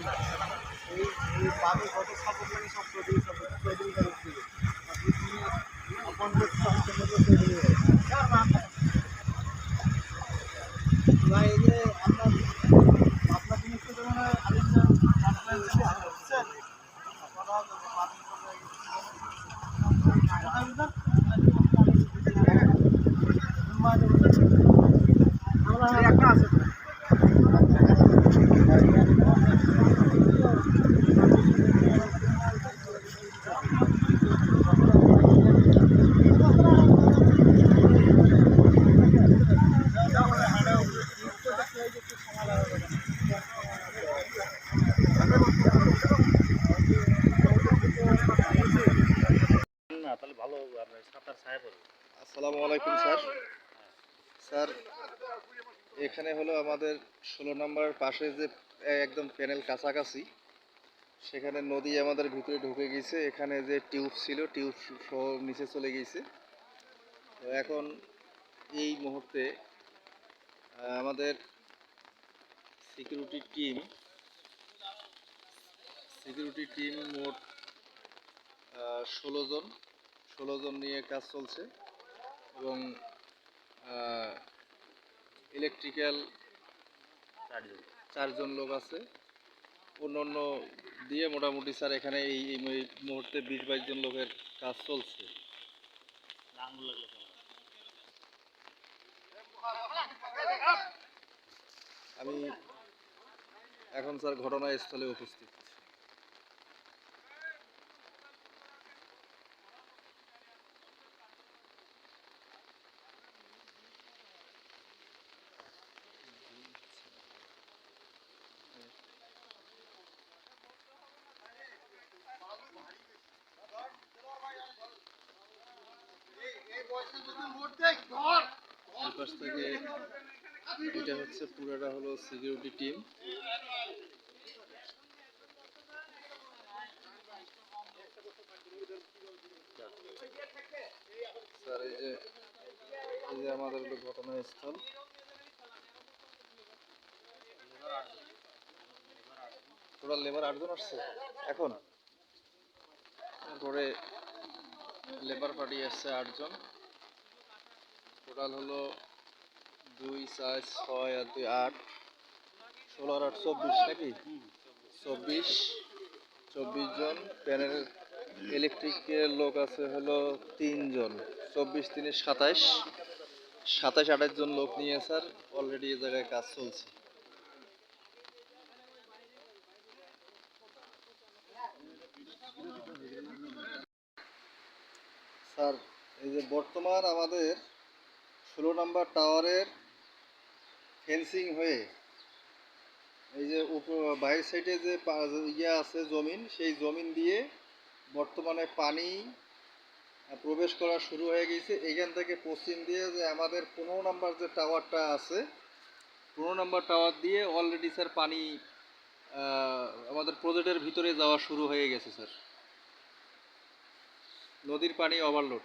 না এই এই পানি কত সাপোর্ট লাগে সব তৈরি তৈরি করে দিবে আপনি আপন আসসালামু আলাইকুম, স্যার। স্যার, এখানে হলো আমাদের ষোলো নম্বরের পাশে যে একদম প্যানেল কাছাকাছি, সেখানে নদী আমাদের ভিতরে ঢুকে গেছে। এখানে যে টিউব ছিল, টিউব সহ নিচে চলে গেছে। তো এখন এই মুহূর্তে আমাদের সিকিউরিটি টিম সিকিউরিটি টিম মোট ষোলো জন ষোলো জন নিয়ে কাজ চলছে এবং ইলেকট্রিক্যাল চারজন। চারজন লোক আছে। অন্য অন্য দিয়ে মোটামুটি স্যার এখানে এই এই মুহূর্তে বিশ বাইশ জন লোকের কাজ চলছে। আমি এখন স্যার ঘটনাস্থলে উপস্থিত। এটা হচ্ছে পুরোটা হলো সিকিউরিটি টিম। এই যে আমাদের ঘটনাস্থল। টোটাল লেবার আটজন আসছে? এখন? তারপরে লেবার পার্টি আসছে আটজন। টোটাল হলো দুই, চার, ছয় আর দুই, আট। ষোলো আর আট, চব্বিশ, নাকি? চব্বিশ। চব্বিশ জন। প্যানেল ইলেকট্রিকের লোক আছে হলো তিনজন। চব্বিশ তিনে সাতাইশ। সাতাইশ আঠাশ জন লোক নিয়ে স্যার অলরেডি এ জায়গায় কাজ চলছে। স্যার, এই যে বর্তমান আমাদের ষোলো নম্বর টাওয়ারের ফেন্সিং হয়ে এই যে বাইরের সাইডে যে ইয়ে আছে জমিন, সেই জমিন দিয়ে বর্তমানে পানি প্রবেশ করা শুরু হয়ে গেছে। এখান থেকে পশ্চিম দিয়ে যে আমাদের পনেরো নম্বর যে টাওয়ারটা আছে, পনেরো নম্বর টাওয়ার দিয়ে অলরেডি স্যার পানি আমাদের প্রজেক্টের ভিতরে যাওয়া শুরু হয়ে গেছে স্যার নদীর পানি ওভারলোড